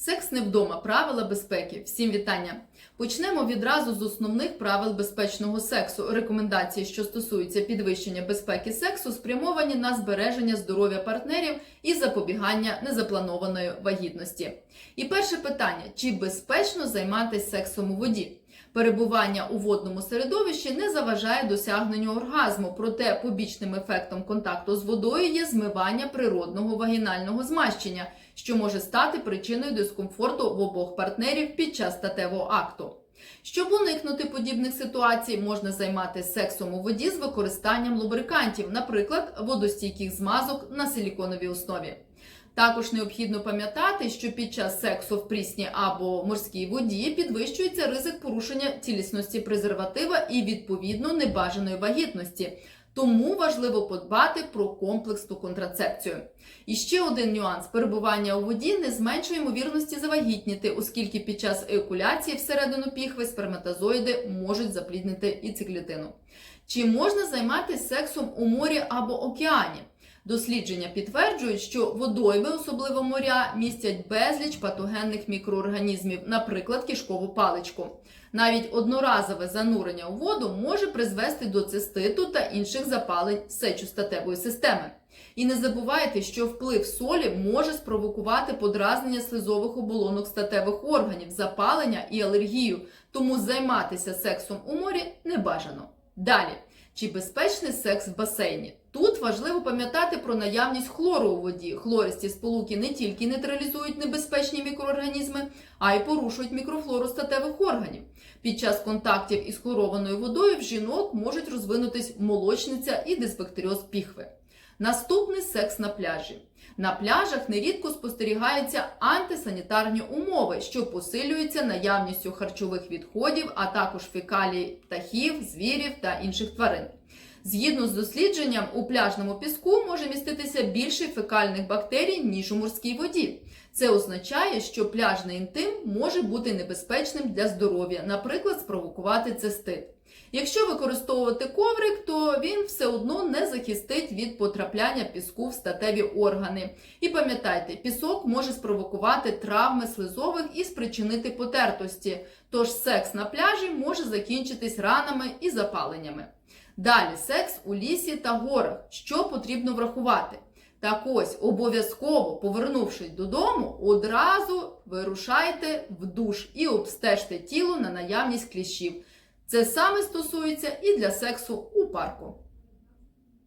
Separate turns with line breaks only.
Секс не вдома. Правила безпеки. Всім вітання. Почнемо відразу з основних правил безпечного сексу. Рекомендації, що стосуються підвищення безпеки сексу, спрямовані на збереження здоров'я партнерів і запобігання незапланованої вагітності. І перше питання: чи безпечно займатися сексом у воді? Перебування у водному середовищі не заважає досягненню оргазму, проте побічним ефектом контакту з водою є змивання природного вагінального змащення, що може стати причиною дискомфорту в обох партнерів під час статевого акту. Щоб уникнути подібних ситуацій, можна займатися сексом у воді з використанням лубрикантів, наприклад, водостійких змазок на силіконовій основі. Також необхідно пам'ятати, що під час сексу в прісній або морській воді підвищується ризик порушення цілісності презерватива і відповідно небажаної вагітності. Тому важливо подбати про комплексну контрацепцію. І ще один нюанс: перебування у воді не зменшує ймовірності завагітніти, оскільки під час еякуляції всередину піхви сперматозоїди можуть запліднити і циклітину. Чи можна займатися сексом у морі або океані? Дослідження підтверджують, що водойми, особливо моря, містять безліч патогенних мікроорганізмів, наприклад, кишкову паличку. Навіть одноразове занурення у воду може призвести до циститу та інших запалень сечостатевої системи. І не забувайте, що вплив солі може спровокувати подразнення слизових оболонок статевих органів, запалення і алергію, тому займатися сексом у морі не бажано. Далі. Чи безпечний секс в басейні? Тут важливо пам'ятати про наявність хлору у воді. Хлористі сполуки не тільки нейтралізують небезпечні мікроорганізми, а й порушують мікрофлору статевих органів. Під час контактів із хлорованою водою в жінок можуть розвинутись молочниця і дисбактеріоз піхви. Наступний секс на пляжі. На пляжах нерідко спостерігаються антисанітарні умови, що посилюються наявністю харчових відходів, а також фекалій птахів, звірів та інших тварин. Згідно з дослідженням, у пляжному піску може міститися більше фекальних бактерій, ніж у морській воді. Це означає, що пляжний інтим може бути небезпечним для здоров'я, наприклад, спровокувати цистит. Якщо використовувати коврик, то він все одно не захистить від потрапляння піску в статеві органи. І пам'ятайте, пісок може спровокувати травми слизових і спричинити потертості, тож секс на пляжі може закінчитись ранами і запаленнями. Далі секс у лісі та горах. Що потрібно врахувати? Так ось обов'язково, повернувшись додому, одразу вирушайте в душ і обстежте тіло на наявність кліщів. Це саме стосується і для сексу у парку.